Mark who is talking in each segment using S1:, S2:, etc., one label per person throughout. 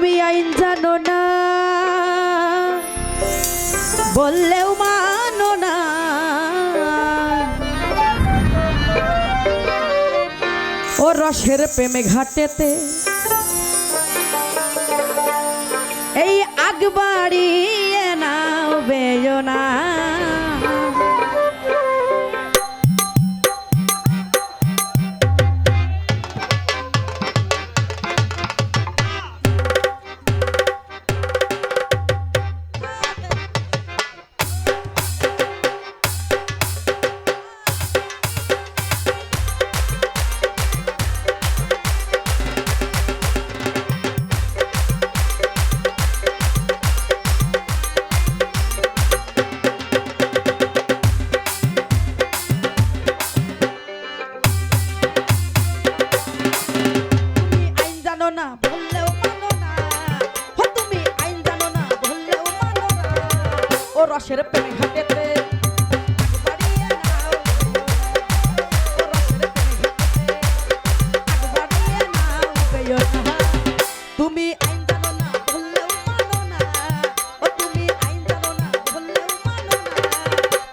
S1: তুমি আইন জানো না। বললেও মানো না। ও রসের প্রেমে ঘাটেতে, এই আগ বাড়িয়ে নাও বেজো রসের প্রেমে ঘাটেতে তুমি আইন জানো না বললেও মানো না। ও তুমি আইন জানো না বললেও মানো না।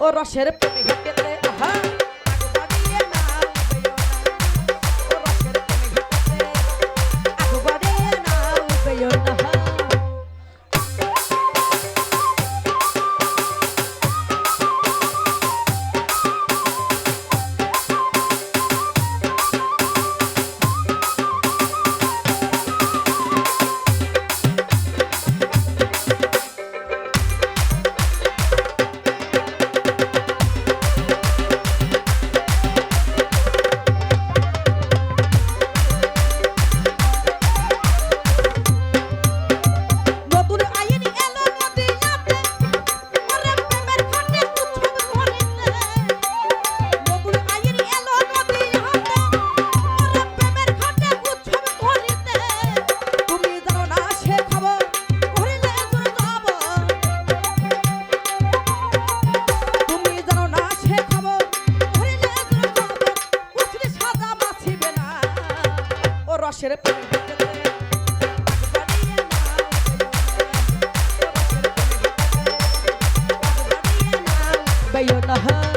S1: ও রসের প্রেমে ঘাটেতে আহা। ছেড়ে Bayonahar